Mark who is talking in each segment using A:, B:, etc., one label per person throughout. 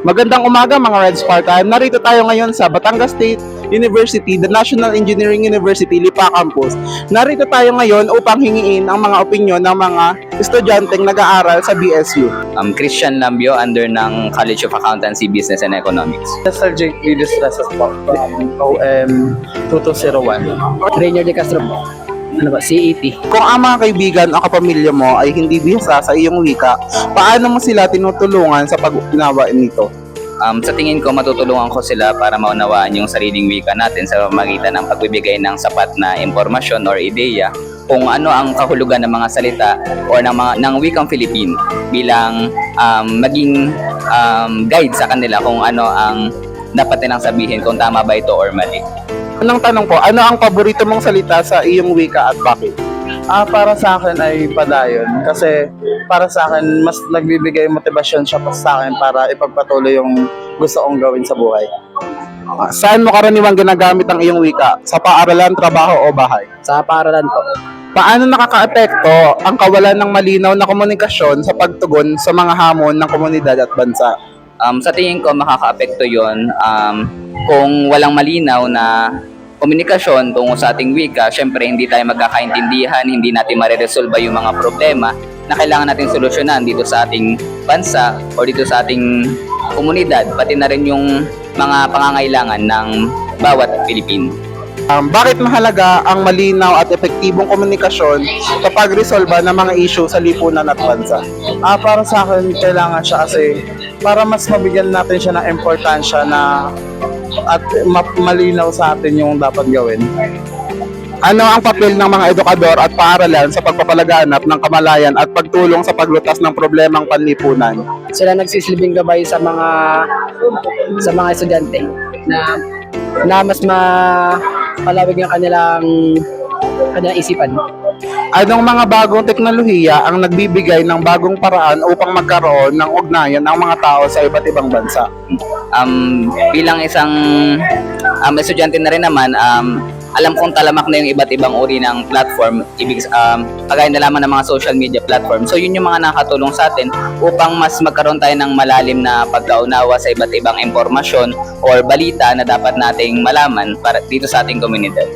A: Magandang umaga mga Red Spartan. Narito tayo ngayon sa Batangas State University, the National Engineering University, Lipa Campus. Narito tayo ngayon upang hingiin ang mga opinyon ng mga estudyanteng nag-aaral sa BSU.
B: um, Christian Lambio under ng College of Accountancy, Business and Economics.
C: Sir Jake Lidis Rasas po from OM 2201.
D: Rainier de Castro po. Ano ba? CET.
A: Kung ang mga kaibigan o kapamilya mo ay hindi bisa sa iyong wika, paano mo sila tinutulungan sa pag-unawa nito?
B: Um, sa tingin ko, matutulungan ko sila para maunawaan yung sariling wika natin sa pamagitan ng pagbibigay ng sapat na impormasyon or ideya kung ano ang kahulugan ng mga salita or ng, mga, ng wikang Filipino bilang um, maging um, guide sa kanila kung ano ang dapat nilang sabihin kung tama ba ito or mali.
A: Anong tanong ko, ano ang paborito mong salita sa iyong wika at bakit?
C: Ah, para sa akin ay padayon. Kasi para sa akin, mas nagbibigay motibasyon siya pa sa akin para ipagpatuloy yung gusto kong gawin sa buhay.
A: Ah, Saan mo karaniwang ginagamit ang iyong wika? Sa paaralan, trabaho o bahay?
D: Sa paaralan po.
A: Paano nakakaapekto ang kawalan ng malinaw na komunikasyon sa pagtugon sa mga hamon ng komunidad at bansa?
B: Um, sa tingin ko, makaka-apekto yun um, kung walang malinaw na komunikasyon tungo sa ating wika, syempre hindi tayo magkakaintindihan, hindi natin mareresolba yung mga problema na kailangan natin solusyonan dito sa ating bansa o dito sa ating komunidad, pati na rin yung mga pangangailangan ng bawat Pilipino.
A: Um, bakit mahalaga ang malinaw at epektibong komunikasyon sa pagresolba ng mga issue sa lipunan at bansa?
C: Ah, para sa akin, kailangan siya kasi para mas mabigyan natin siya ng importansya na at ma- malinaw sa atin yung dapat gawin.
A: Ano ang papel ng mga edukador at paaralan sa pagpapalaganap ng kamalayan at pagtulong sa paglutas ng problemang panlipunan?
D: Sila nagsisilbing gabay sa mga sa mga estudyante na na mas ma palawig yung kanilang kanilang isipan.
A: Anong mga bagong teknolohiya ang nagbibigay ng bagong paraan upang magkaroon ng ugnayan ng mga tao sa iba't ibang bansa?
B: um, bilang isang um, estudyante na rin naman, um, alam kong talamak na yung iba't ibang uri ng platform, ibig um, kagaya na lamang ng mga social media platform. So yun yung mga nakatulong sa atin upang mas magkaroon tayo ng malalim na pagkaunawa sa iba't ibang impormasyon or balita na dapat nating malaman para dito sa ating komunidad.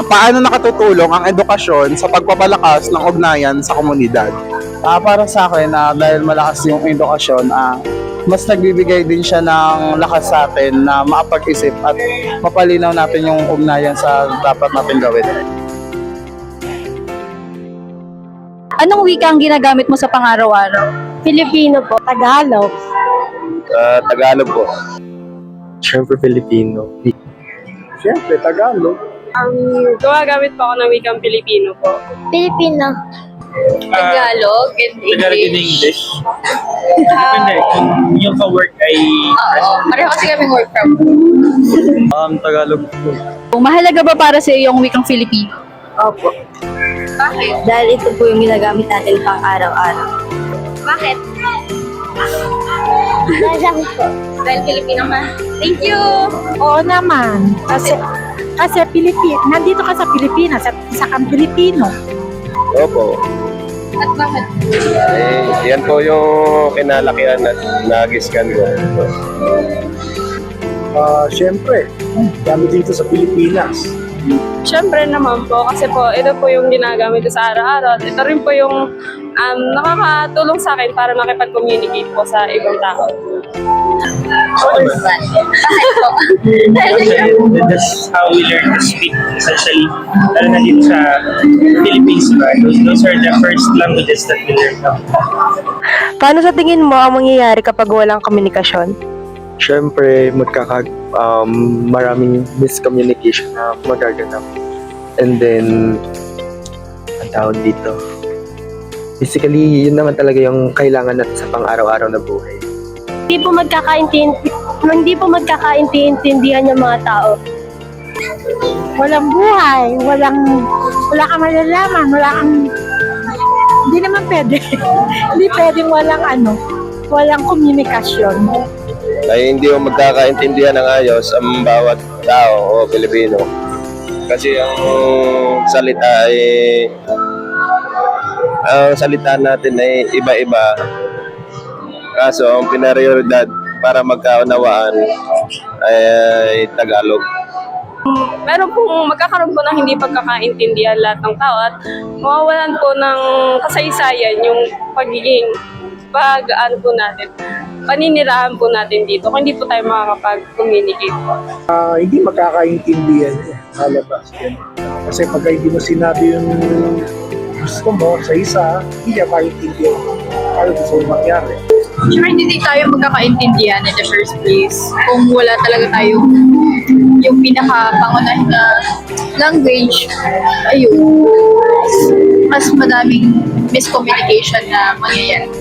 A: Paano nakatutulong ang edukasyon sa pagpapalakas ng ugnayan sa komunidad?
C: Ah, para sa akin, ah, dahil malakas yung edukasyon, ah, mas nagbibigay din siya ng lakas sa atin na makapag-isip at mapalinaw natin yung ugnayan sa dapat natin gawin.
E: Anong wika ang ginagamit mo sa pang-araw-araw?
F: Filipino po, Tagalog.
G: Ah, Tagalog po.
H: Siyempre Filipino.
C: Siyempre, Tagalog.
I: Ang gumagamit po ako ng wikang Pilipino po.
F: Filipino.
E: Tagalog and
G: Tagalog in English. Depende kung yung ka-work ay
E: Oo, pareho kasi kami work from
H: Um, Tagalog po.
E: Mahalaga ba para sa iyo yung wikang Filipino?
F: Opo.
E: Bakit?
F: Dahil ito po yung ginagamit natin pang araw-araw.
E: Bakit?
F: Dahil po.
E: Dahil Filipino ka. Thank you!
J: Oo naman. Kasi, kasi Pilipin, nandito ka sa Pilipinas at isa kang Pilipino.
G: Opo.
E: At bakit?
G: Eh, yan po yung kinalakihan at nag-scan ko.
C: Ah, siyempre, dami dito sa Pilipinas.
I: Siyempre naman po, kasi po, ito po yung ginagamit ko sa araw-araw. At ito rin po yung um, nakakatulong sa akin para makipag-communicate po sa ibang tao.
E: Bakit po?
K: Kasi that's how we learn to speak essentially. Lalo na dito sa Philippines, diba? Those, those are the first languages that we learn.
J: Paano sa tingin mo ang mangyayari kapag walang komunikasyon?
H: Siyempre, magkaka, um, maraming miscommunication na magaganap. And then, ang tawag dito. Basically, yun naman talaga yung kailangan natin sa pang-araw-araw na buhay.
F: Hindi po magkakaintindi hindi po magkakaintindihan yung mga tao.
J: Walang buhay, walang, wala kang malalaman, wala kang, hindi naman pwede. hindi pwedeng walang ano, walang komunikasyon.
G: Ay hindi mo magkakaintindihan ng ayos ang bawat tao o Pilipino. Kasi ang salita ay ang salita natin ay iba-iba. Kaso ang pinarioridad para magkaunawaan ay Tagalog.
I: meron pong magkakaroon po ng hindi pagkakaintindihan lahat ng tao at mawawalan po ng kasaysayan yung pagiging pag ano po natin, paninirahan po natin dito kung hindi po tayo makakapag-communicate po.
L: Ah, hindi magkakaintindihan eh, halabas. Yan. Kasi pag hindi mo sinabi yung gusto mo sa isa, hindi niya maintindihan ano gusto mo mangyari.
E: Sure, hindi tayo magkakaintindihan in the first place kung wala talaga tayo yung pinaka-pangunahin na language. Ayun. Mas madaming miscommunication na mangyayari.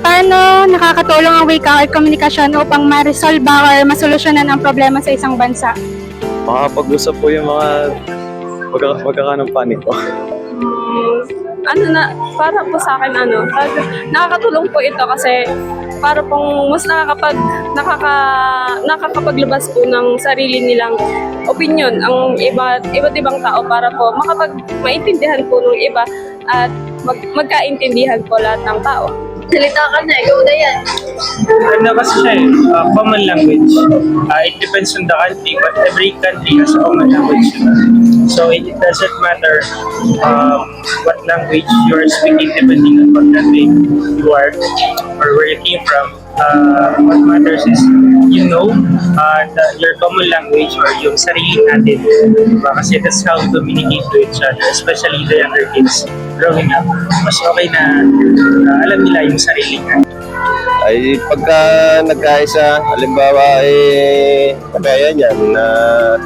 F: Paano nakakatulong ang wika at komunikasyon upang ma-resolve or masolusyonan ang problema sa isang bansa?
H: Makakapag-usap po yung mga magka- magkakaroon ng paniko.
I: Mm, ano na, para po sa akin, ano, nakakatulong po ito kasi para pong mas nakakapag, nakaka, nakakapaglabas po ng sarili nilang opinion ang iba, iba't ibang tao para po makapag maintindihan po ng iba at mag, magkaintindihan po lahat ng tao.
E: Salita ka na, ikaw na yan.
K: Ano kasi siya eh, uh, common language. Uh, it depends on the country, but every country has a common language. So it doesn't matter um, what language you are speaking depending on what country you are or where you came from. Uh, what matters is you know uh, the, your common language or yung sarili natin. Diba? Kasi that's how we communicate to each other, especially the younger kids growing up. Mas okay na uh, alam nila yung sarili natin.
G: Ay pagka nagkaisa, halimbawa eh, kagaya niyan na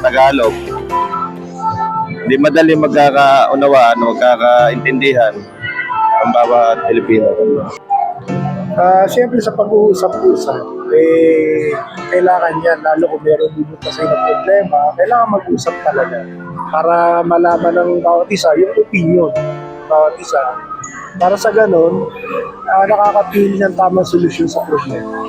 G: Tagalog, hindi madali magkakaunawaan, magkakaintindihan ang bawat Pilipino.
L: Ah, Siyempre sa pag-uusap-usap, eh, kailangan yan, lalo kung meron din kasi na problema, kailangan mag-usap talaga para malaman ng bawat isa yung opinion ng bawat isa. Para sa ganun, ah, nakakapili ng tamang solusyon sa problema.